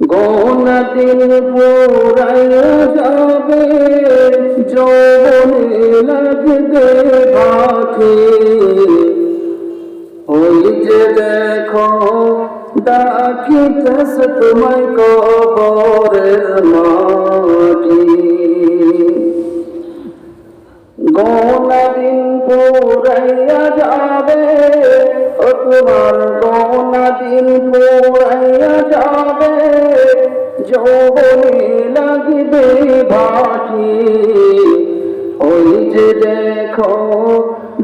গোনা দিন পুরাইয়া যাবে, যৌবনে লাগবে ভাটি ওই যে দেখো ডাকিতেছ তোমায় কবরের মাটি। গোনা দিন পুরাইয়া যাবে, ও তোমার দিন যাবে যৌবনে লাগবে ভাটি ওই যে দেখো,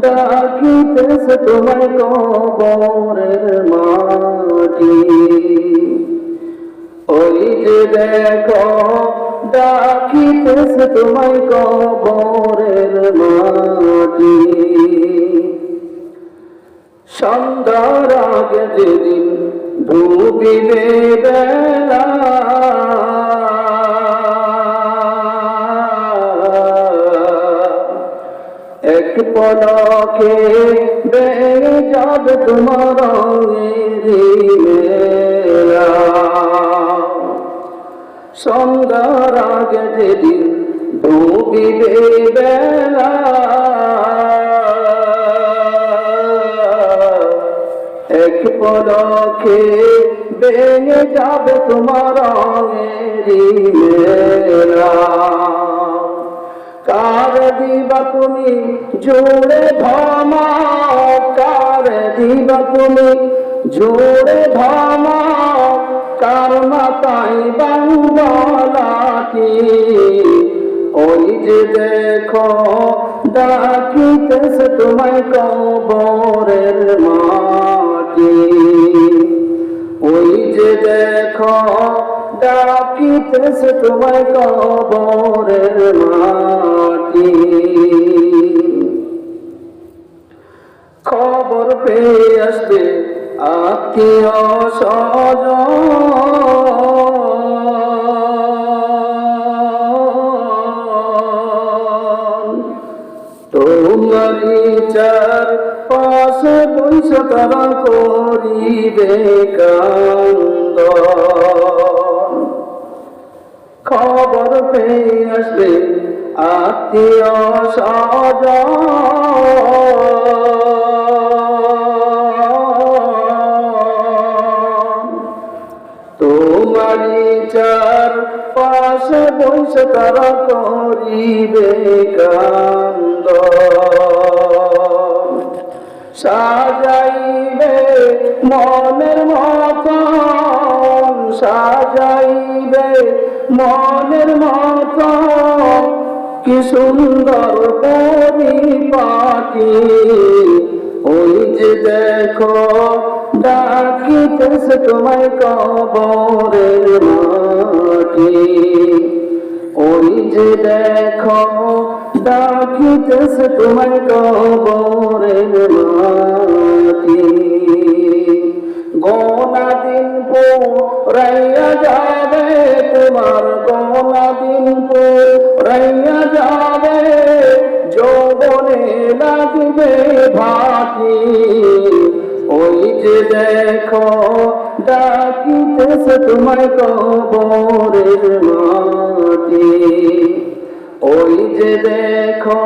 ডাকিতেছে তোমায় কবরের মাটি। ওই যে দেখো, ডাকিতেছে তোমায় কবরের মাটি। সন্ধ্যার আগে যেদিন ডুবিবে বেলা এক পলকে বেড়ে যাবে তোমার সন্ধ্যার আগে যেদিন ডুবিবে বেলা এক পলকে ভেঙে যাবে তোমার কার দিবা তুমি জোরে ধামা কার দিবা তুমি জোরে ধামা কার মাতাই বাংলাটি ওই যে দেখো ডাকিতেছে তোমায় কবরের মাটি ওই যে দেখো ডাকিতেছে তোমায় কবরের মাটি। খবর পেয়ে আসবে আত্মীয় স্বজন। তারা করিবে কান্দ। খবর পেয়ে আসবে আত্মীয় স্বজন। তোমারি চার পাশে বসে তারা করিবে কান্দ। সাজাইবে মনের মতন, সাজাইবে মনের মতন। কি সুন্দর পরিপাটি ওই যে দেখো, ডাকিতেছে তোমায় কবরের মাটি। ওই যে দেখো, ডাকিতেছে তোমায় কবরের মাটি। রাইয়া যাবে তোমার গোনা দিন রাইয়া যাবে, যৌবনে লাগবে ভাটি ওই যে দেখো, ডাকিতেছে তোমায় কবরের মাটি। ওই যে দেখো,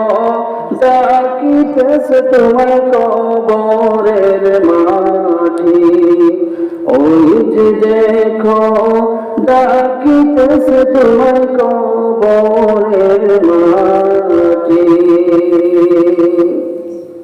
ডাকিতেছে তোমায় কবরের মাটি। ওই যে দেখো ডাকিতেছে তোমার কবরের মাটি।